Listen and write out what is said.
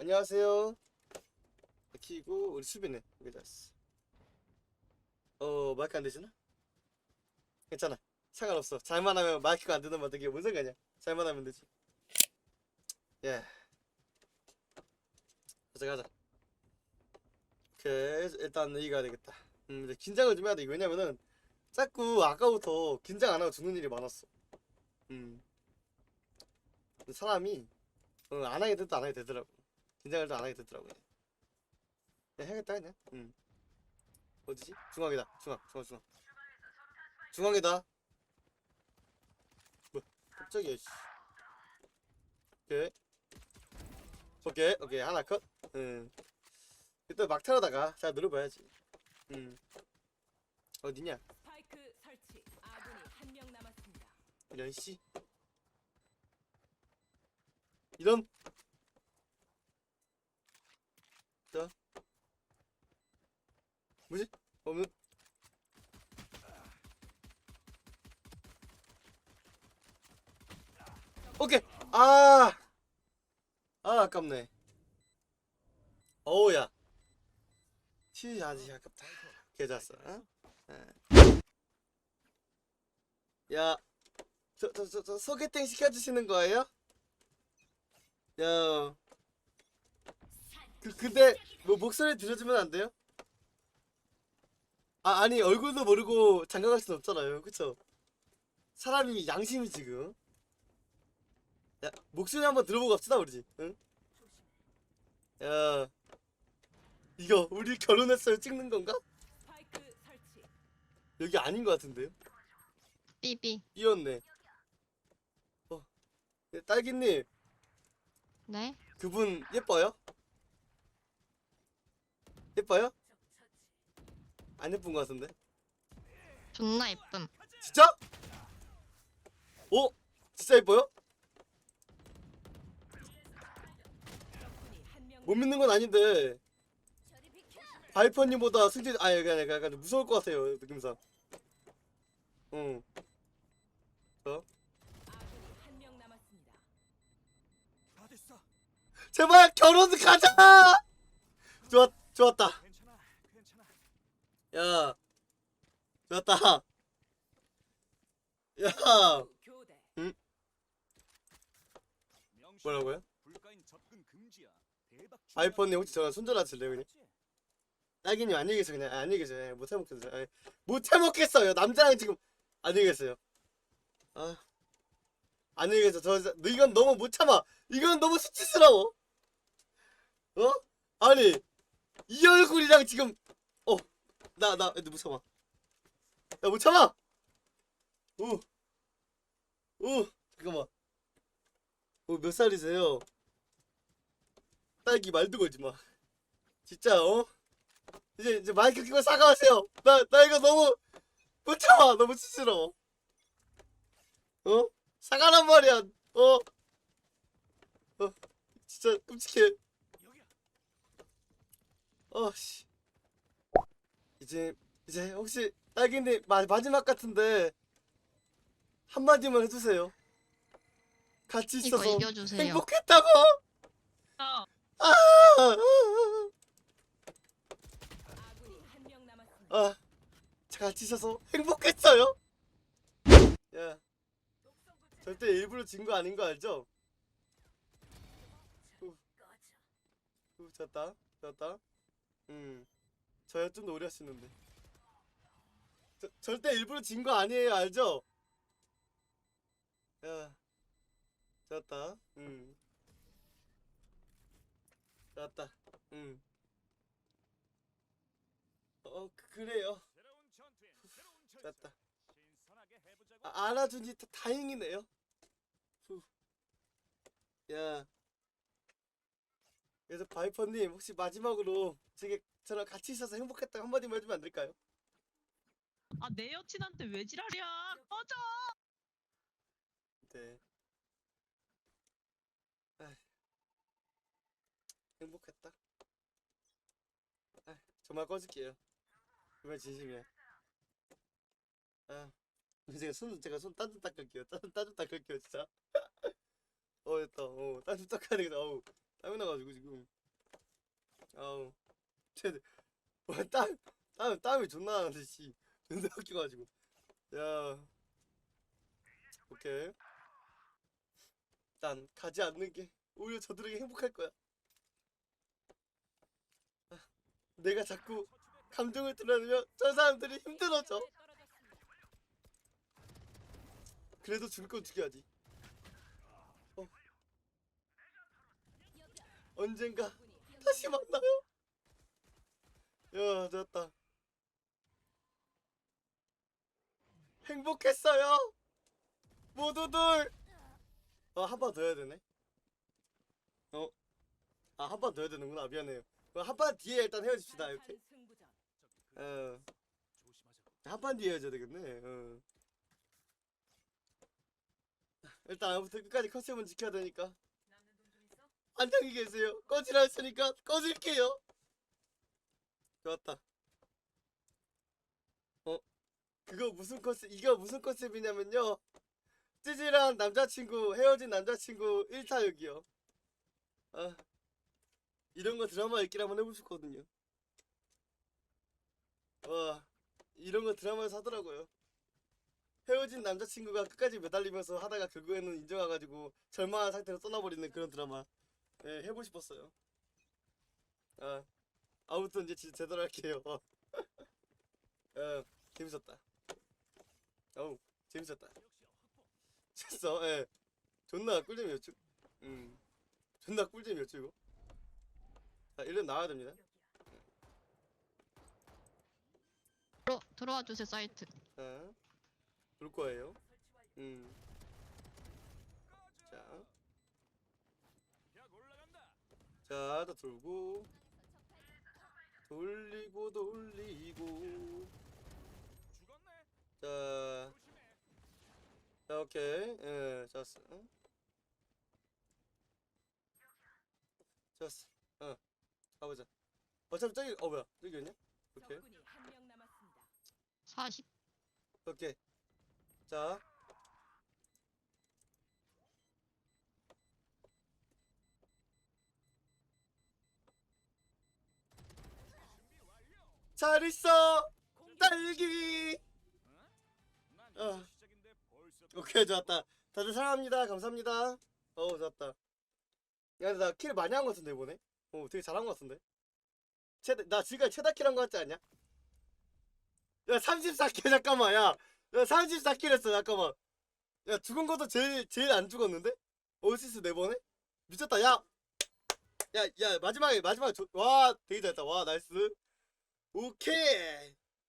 안녕하세요. 키고 우리 수빈네 여기 됐어. 어 마이크 안 되시나? 괜찮아. 상관없어. 잘만 하면 마이크가 안 되는 말도 이게 뭔 상관이야. 잘만 하면 되지. 예. 가자 가자. 오케이 일단 이겨야 되겠다. 음 이제 긴장을 좀 해야 돼. 왜냐면은 자꾸 아까부터 긴장 안 하고 죽는 일이 많았어. 음. 사람이 어, 안 하게 돼도 안 하게 되더라고. 긴장을 또안 하게 되더라고. 그냥 해야겠다 그냥. 음. 어디지? 중앙이다. 중앙, 중앙, 중앙. 중앙이다. 뭐? 깜짝이야. 씨. 오케이. 오케이, 오케이 하나 컷. 음. 일단 막타로다가 잘 노려봐야지. 음. 어디냐? 스파이크 설치. 아군이 한 명 남았습니다. 이런 씨. 이런. 자. 뭐지? 없는. 오케이. 아. 아 아깝네. 어우야. 치 아직 아깝다. 개잤어. 어? 어. 야. 저, 저, 저, 저 소개팅 시켜주시는 거예요? 야. 그, 근데, 뭐, 목소리 들려주면 안 돼요? 아, 아니, 얼굴도 모르고 장가갈 순 없잖아요. 그쵸? 사람이 양심이 지금. 야, 목소리 한번 들어보고 갑시다, 우리. 응? 야. 이거, 우리 결혼했어요 찍는 건가? 여기 아닌 것 같은데요? 삐삐. 삐었네. 어. 네, 딸기님, 네? 그분 예뻐요? 예뻐요? 안 예쁜 것 같은데? 존나 예쁨. 진짜? 어? 진짜 예뻐요? 못 믿는 건 아닌데 바이퍼님보다 승진 아니 약간, 약간, 약간 무서울 것 같아요 느낌상 응 됐어. 제발 결혼 가자 좋았, 좋았다. 야 좋았다. 야. 명심. 뭐라고요? 바이퍼님 혹시 저랑 손절하실래요 그냥? 딸기님 안녕히 계세요 그냥. 아, 안녕히 계세요. 예, 못 해 먹겠어요. 아니, 못 해 먹겠어요. 남자랑 지금 안녕히 계세요. 아. 안녕히 계세요 저, 저 이건 너무 못 참아. 이건 너무 수치스러워. 어? 아니 이 얼굴이랑 지금 어 나 나못 참아 나 못 참아 오오 잠깐만 어몇 살이세요 딸기 말도 걸지 마 진짜 어? 이제 이제 마이크 켜고 사과하세요. 나 나 이거 너무 못 참아. 너무 수치스러워. 어? 사과란 말이야. 어? 어? 진짜 끔찍해. 여기야. 어 씨. 이제 이제 혹시 딸기님 마, 마지막 같은데 한 마디만 해주세요. 같이 이거 있어서 이겨주세요. 행복했다고. 어. 아, 아군이 한 명 남았습니다. 아, 같이 있어서 행복했어요. 야, 절대 일부러 진 거 아닌 거 알죠? 후, 후, 졌다, 졌다. 음, 저야 좀 하시는데. 저, 절대 일부러 진 거 아니에요, 알죠? 야, 졌다. 음, 졌다. 음. 어, 그- 그래요. 해보자고. 아, 알아주니 다, 다행이네요. 후. 야. 그래서 바이퍼님 혹시 마지막으로 제게 저랑 같이 있어서 행복했다고 한마디만 해주면 안 될까요? 아 내 여친한테 왜 지랄이야 꺼져 네. 행복했다. 정말 꺼질게요. 정말 진심이야. 아, 제가 손 제가 손 따뜻 닦을게요. 따뜻 따뜻 닦을게요, 진짜. 어, 됐다. 어, 따뜻 닦아야 되겠다. 어우, 땀이 나가지고 지금 아우 쟤땀 땀, 땀이 존나 나는데 씨. 존나 웃겨가지고. 야. 오케이. 난 가지 않는 게 오히려 저들에게 행복할 거야. 아, 내가 자꾸 감정을 드러내면 저 사람들이 힘들어져. 그래도 죽을 건 죽여야지. 어. 언젠가 다시 만나요 야 됐다. 행복했어요? 모두들! 어 한 번 더 해야 되네. 어 아 한 번 더 해야 되는구나. 미안해요. 한판 뒤에 일단 헤어집시다 이렇게. 한판. 어 조심하자고. 한판 뒤에 헤어져야 되겠네. 어. 일단 아무튼 끝까지 컨셉은 지켜야 되니까. 안녕히 계세요. 꺼지라 했으니까 꺼질게요 좋았다. 어? 그거 무슨 컨셉 이거 무슨 컨셉이냐면요. 찌질한 남자친구 헤어진 남자친구 1타역이요. 아 이런 거 드라마 읽기를 한번 해보고 싶거든요. 와 이런 거 드라마에서 하더라고요. 헤어진 남자친구가 끝까지 매달리면서 하다가 결국에는 인정해가지고 절망한 상태로 떠나버리는 그런 드라마. 네, 해보고 싶었어요. 아 아무튼 이제 진짜 제대로 할게요. 어, 어 재밌었다. 어우 재밌었다. 됐어. 예. 존나 꿀잼이었죠? 음. 존나 꿀잼이었죠 이거? 자 일단 나와야 됩니다. 들어, 들어와 주세요 사이트. 자, 볼 거예요. 음, 자. 자, 다 돌고, 돌리고, 돌리고, 죽었네. 자, 조심해. 자, 오케이, 예, 좋았어. 좋았어. 어, 가보자. 어차피 저기, 어, 뭐야? 오케이, 적군이 한 명 남았습니다. 40. 오케이. 자, 잘 있어, 딸기. 난 어. 오케이 좋았다. 다들 사랑합니다. 감사합니다. 어우 좋았다. 야 근데 나 킬 많이 한거 같은데 이번에? 어 되게 잘한 거 같은데? 최다 나 지금까지 최다 킬한거 같지 않냐? 야 34킬 잠깐만 야야 34킬 했어 잠깐만. 야 죽은 것도 제일 제일 안 죽었는데? 어시스 네 번에? 미쳤다 야. 야, 야, 마지막에, 마지막에, 조, 와, 되게 잘했다. 와, 나이스. 오케이.